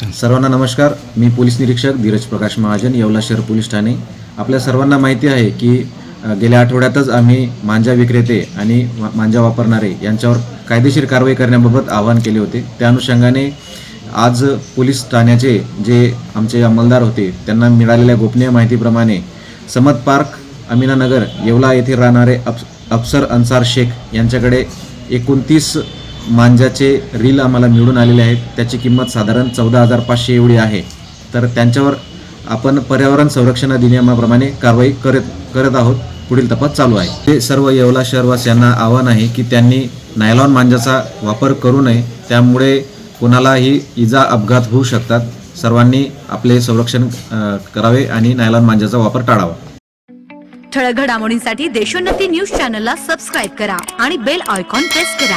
सर्वांना नमस्कार. मी पोलीस निरीक्षक धीरज प्रकाश महाजन येवला शहर पोलीस ठाणे. आपल्या सर्वांना माहिती आहे की गेल्या आठवड्यातच आम्ही मांजा विक्रेते आणि मा- मांजा वापरणारे यांच्यावर कायदेशीर कारवाई करण्याबाबत आवाहन केले होते. त्या अनुषंगाने आज पोलीस ठाण्याचे जे आमचे अंमलदार होते त्यांना मिळालेल्या गोपनीय माहितीप्रमाणे समत पार्क अमीनानगर येवला येथे राहणारे अफ अफसर अन्सार शेख यांच्याकडे एकोणतीस मांजाचे रील आम्हाला मिळून आलेले आहेत. त्याची किंमत साधारण चौदा हजार पाचशे एवढी आहे. तर त्यांच्यावर आपण पर्यावरण संरक्षण अधिनियमाप्रमाणे कारवाई करत करत आहोत. पुढील तपास चालू आहे. ते सर्व येवला शहरवासियांना आव्हान आहे की त्यांनी नायलॉन मांजाचा वापर करू नये. त्यामुळे कोणालाही इजा अपघात होऊ शकतात. सर्वांनी आपले संरक्षण करावे आणि नायलॉन मांजाचा वापर टाळावा. ठळक घडामोडींसाठी देशोन्नती न्यूज चॅनलला सबस्क्राईब करा आणि बेल आयकॉन प्रेस करा.